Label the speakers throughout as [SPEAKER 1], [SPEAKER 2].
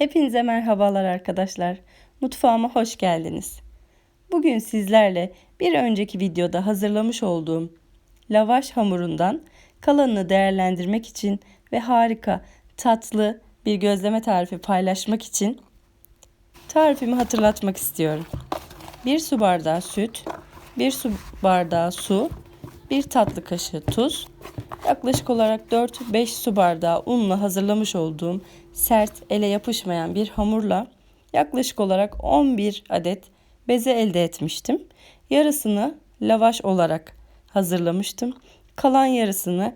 [SPEAKER 1] Hepinize merhabalar arkadaşlar. Mutfağıma hoş geldiniz. Bugün sizlerle bir önceki videoda hazırlamış olduğum lavaş hamurundan kalanını değerlendirmek için ve harika tatlı bir gözleme tarifi paylaşmak için tarifimi hatırlatmak istiyorum. 1 su bardağı süt, 1 su bardağı su, 1 tatlı kaşığı tuz, yaklaşık olarak 4-5 su bardağı unla hazırlamış olduğum sert ele yapışmayan bir hamurla yaklaşık olarak 11 adet beze elde etmiştim. Yarısını lavaş olarak hazırlamıştım. Kalan yarısını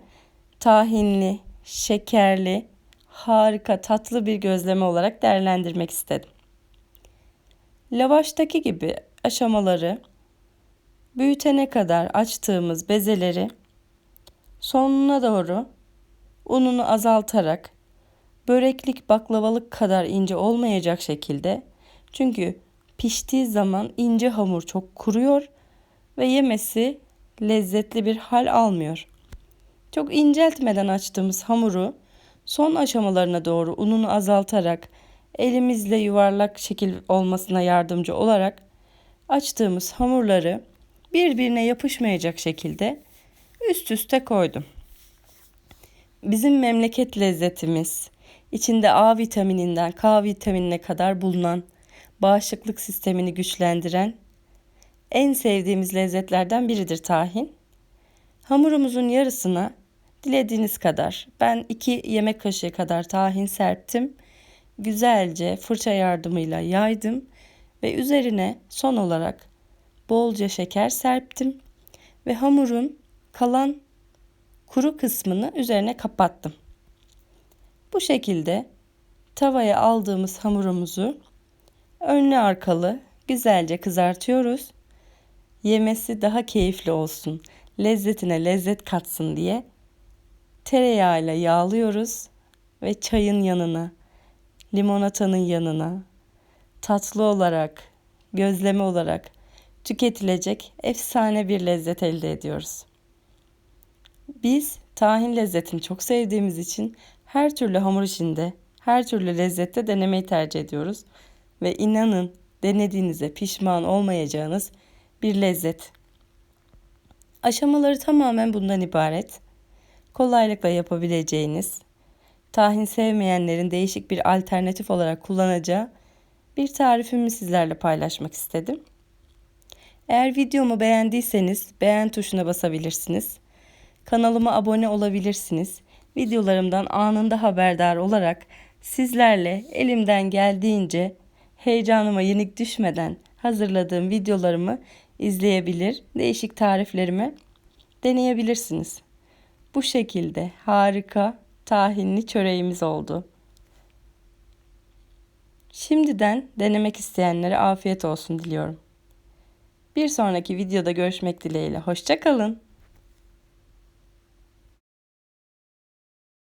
[SPEAKER 1] tahinli, şekerli, harika tatlı bir gözleme olarak değerlendirmek istedim. Lavaştaki gibi aşamaları büyütene kadar açtığımız bezeleri sonuna doğru ununu azaltarak böreklik baklavalık kadar ince olmayacak şekilde çünkü piştiği zaman ince hamur çok kuruyor ve yemesi lezzetli bir hal almıyor. Çok inceltmeden açtığımız hamuru son aşamalarına doğru ununu azaltarak elimizle yuvarlak şekil olmasına yardımcı olarak açtığımız hamurları birbirine yapışmayacak şekilde üst üste koydum. Bizim memleket lezzetimiz, içinde A vitamininden K vitaminine kadar bulunan, bağışıklık sistemini güçlendiren en sevdiğimiz lezzetlerden biridir tahin. Hamurumuzun yarısına dilediğiniz kadar ben 2 yemek kaşığı kadar tahin serptim. Güzelce fırça yardımıyla yaydım ve üzerine son olarak bolca şeker serptim ve hamurun kalan kuru kısmını üzerine kapattım. Bu şekilde tavaya aldığımız hamurumuzu önlü arkalı güzelce kızartıyoruz. Yemesi daha keyifli olsun, lezzetine lezzet katsın diye tereyağıyla yağlıyoruz ve çayın yanına, limonatanın yanına tatlı olarak, gözleme olarak tüketilecek efsane bir lezzet elde ediyoruz. Biz tahin lezzetini çok sevdiğimiz için her türlü hamur işinde, her türlü lezzette denemeyi tercih ediyoruz ve inanın denediğinize pişman olmayacağınız bir lezzet. Aşamaları tamamen bundan ibaret. Kolaylıkla yapabileceğiniz, tahin sevmeyenlerin değişik bir alternatif olarak kullanacağı bir tarifimi sizlerle paylaşmak istedim. Eğer videomu beğendiyseniz beğen tuşuna basabilirsiniz. Kanalıma abone olabilirsiniz. Videolarımdan anında haberdar olarak sizlerle elimden geldiğince heyecanıma yenik düşmeden hazırladığım videolarımı izleyebilir, değişik tariflerimi deneyebilirsiniz. Bu şekilde harika tahinli çöreğimiz oldu. Şimdiden denemek isteyenlere afiyet olsun diliyorum. Bir sonraki videoda görüşmek dileğiyle. Hoşçakalın.